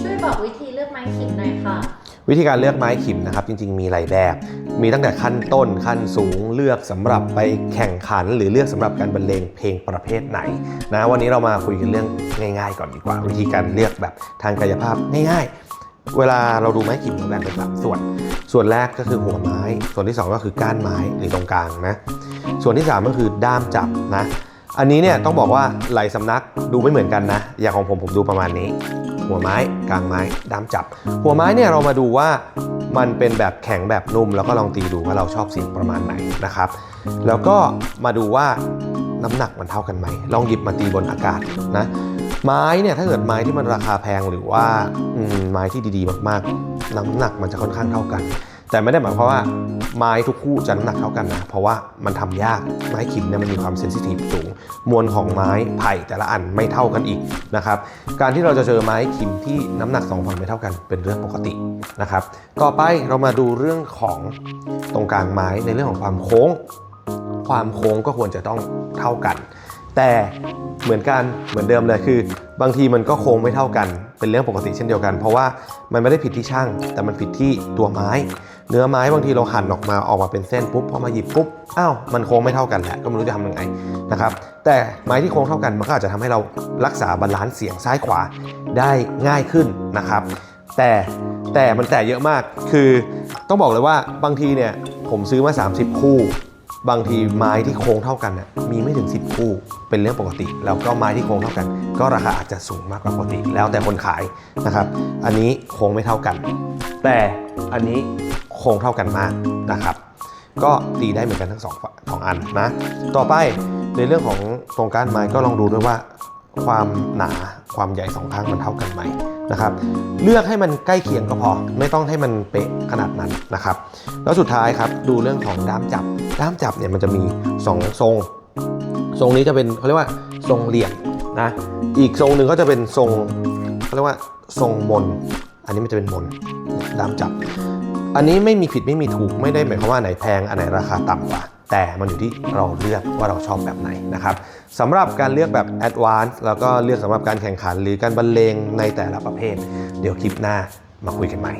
ช่วยบอกวิธีเลือกไม้ขิมหน่อยค่ะ วิธีการเลือกไม้ขิมนะครับ จริง ๆ มีหลายแบบ มีตั้งแต่ขั้นต้นขั้นสูงเลือกสำหรับไปแข่งขัน หรือเลือกสำหรับการบรรเลงเพลงประเภทไหนนะวันนี้เรามาคุยกันเรื่องง่าย ๆ ก่อนดีกว่า วิธีการเลือกแบบทางกายภาพง่าย ๆ เวลาเราดูไม้ขิมเราแบ่งเป็นสามส่วน ส่วนแรกก็คือหัวไม้ ส่วนที่สองก็คือก้านไม้หรือตรงกลางนะส่วนที่สามก็คือด้ามจับนะ อันนี้เนี่ยต้องบอกว่าหลายสำนักดูไม่เหมือนกันนะ อย่างของผมผมดูประมาณนี้ หัวไม้กลางไม้ด้ามจับ หัวไม้เนี่ยเรามาดูว่ามันเป็นแบบแข็งแบบนุ่ม แล้วก็ลองตีดูว่าเราชอบเสียงประมาณไหนนะครับ แล้วก็มาดูว่าน้ำหนักมันเท่ากันไหมลองหยิบมาตีบนอากาศนะไม้เนี่ยถ้าเกิดไม้ที่มันราคาแพงหรือว่าไม้ที่ดีๆ มากๆ น้ำหนักมันจะค่อนข้างเท่ากัน แต่ไม่ได้หมายความว่าไม้ทุกคู่จะน้ำหนักเท่ากันนะ เพราะว่ามันทำยากไม้ขิมเนี่ยมันมีความเซนซิทีฟสูง มวลของไม้ไผ่แต่ละอันไม่เท่ากันอีกนะครับ การที่เราจะเจอไม้ขิมที่น้ำหนักสองฝั่งไม่เท่ากันเป็นเรื่องปกตินะครับ ต่อไปเรามาดูเรื่องของตรงกลางไม้ในเรื่องของความโค้ง ความโค้งก็ควรจะต้องเท่ากัน แต่เหมือนกันเหมือนเดิมเลยคือ บางทีมันก็โค้งไม่เท่ากัน เป็นเรื่องปกติเช่นเดียวกัน เพราะว่ามันไม่ได้ผิดที่ช่าง แต่มันผิดที่ตัวไม้ เนื้อไม้บางทีเราหั่นออกมาออกมาเป็นเส้นปุ๊บพอมาหยิบปุ๊บอ้าวมันโค้งไม่เท่ากันแหละก็ไม่รู้จะทำยังไงนะครับแต่ไม้ที่โค้งเท่ากันมันก็อาจจะทำให้เรารักษาบาลานซ์เสียงซ้ายขวาได้ง่ายขึ้นนะครับแต่แต่มันแต่เยอะมากคือต้องบอกเลยว่าบางทีเนี่ยผมซื้อมา 30 คู่ บางทีไม้ที่โค้งเท่ากันน่ะมีไม่ถึง 10 คู่ เป็นเรื่องปกติ แล้วก็ไม้ที่โค้งเท่ากัน ก็ราคาอาจจะสูงมากกว่าปกติ แล้วแต่คนขายนะครับ อันนี้โค้งไม่เท่ากัน แต่อันนี้โค้งเท่ากันมากนะครับ ก็ตีได้เหมือนกันทั้งสองสองอันนะ ต่อไปในเรื่องของตรงก้านไม้ก็ลองดูด้วยว่าความหนา ความใหญ่สองข้างมันเท่ากันไหมนะครับเลือกให้มันใกล้เคียงก็พอ ไม่ต้องให้มันเป๊ะขนาดนั้นนะครับ แล้วสุดท้ายครับดูเรื่องของด้ามจับ ด้ามจับเนี่ยมันจะมี 2 ทรง ทรงนี้จะเป็นเขาเรียกว่าทรงเหลี่ยมนะอีกทรงหนึ่งก็จะเป็นทรงเขาเรียกว่าทรงมน อันนี้มันจะเป็นมนด้ามจับ อันนี้ไม่มีผิดไม่มีถูกไม่ได้หมายความว่าไหนแพงอันไหนราคาต่ำกว่า แต่มันอยู่ที่เราเลือกว่าเราชอบแบบไหนนะครับสำหรับการเลือกแบบ Advanced แล้วก็เลือกสำหรับการแข่งขันหรือการบรรเลงในแต่ละประเภท เดี๋ยวคลิปหน้ามาคุยกันใหม่